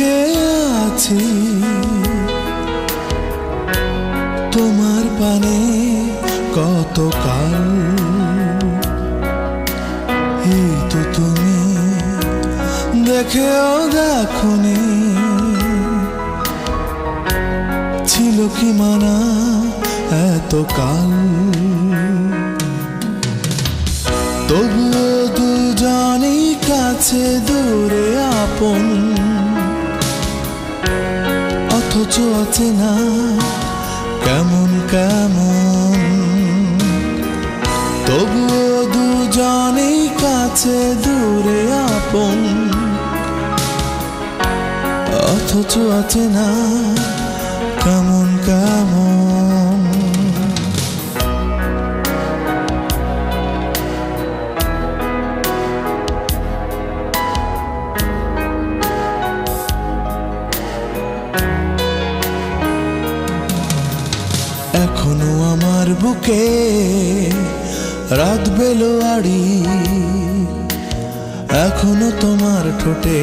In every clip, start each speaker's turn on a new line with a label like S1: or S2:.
S1: আছি? তোমার পানে কত কাল এই তো তুমি দেখেও দেখনি। ছিল কি মানা এত কাল তবুও দুজনেই কাছে দূরে আপন। আছে না কেমন কেমন? তবুও দুজনেই কাছে দূরে আপন। অথচ আছে বুকে রাত বেলোয়ারি এখনও তোমার ঠোঁটে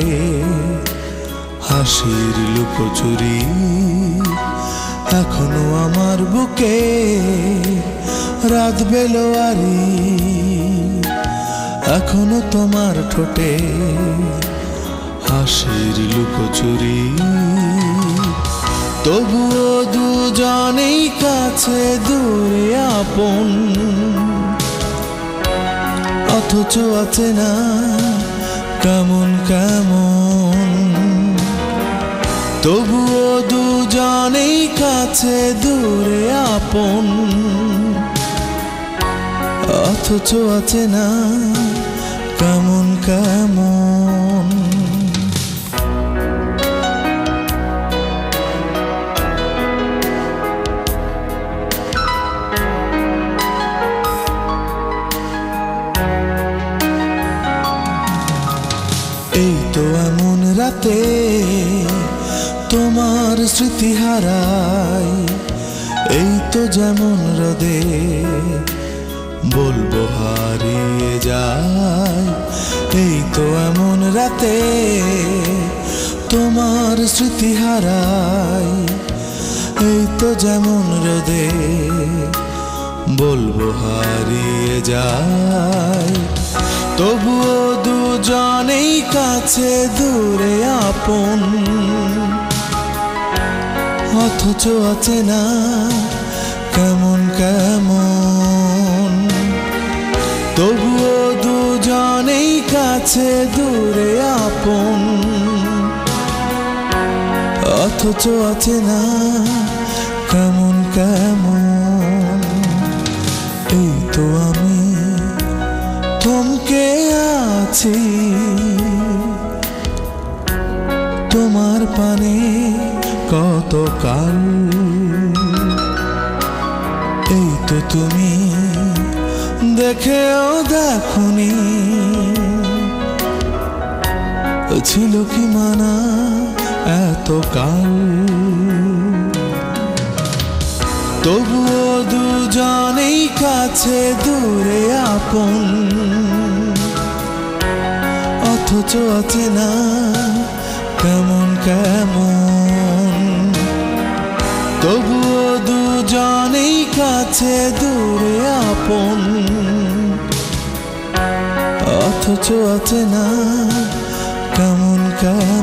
S1: হাসির লুকোচুরি। এখনও আমার বুকে রাত বেলোয়ারি এখনও তোমার ঠোঁটে হাসির লুকোচুরি। তবুও দুজনেই কাছে দূরে আপন। অথচ আছে না কেমন কেমন। তবুও দুজনেই কাছে দূরে আপন। অথচ আছে না কেমন কেমন। রাতে তোমার স্মৃতি হারাই। এই তো যেমন রদে বলব হারিয়ে যায় এই তো এমন রাতে তোমার স্মৃতি হারাই। এই তো যেমন রদে বলব হারিয়ে যায় তবুও দুজনেই কাছে দূরে আপন। অথচ আছে না কেমন কেমন। তবুও দুজনেই কাছে দূরে আপন। অথচ আছে না কেমন কেমন। এই তো আমি আছি তোমার পানে কত কাল এই তো তুমি দেখেও দেখনি। ছিল কি মানা এত কাল তবুও দুজনেই কাছে দূরে আপন। অথচ আছে না, কেমন কেমন? তবুও দুজনেই কাছে দূরে আপন। অথচ আছে না, কেমন কেমন?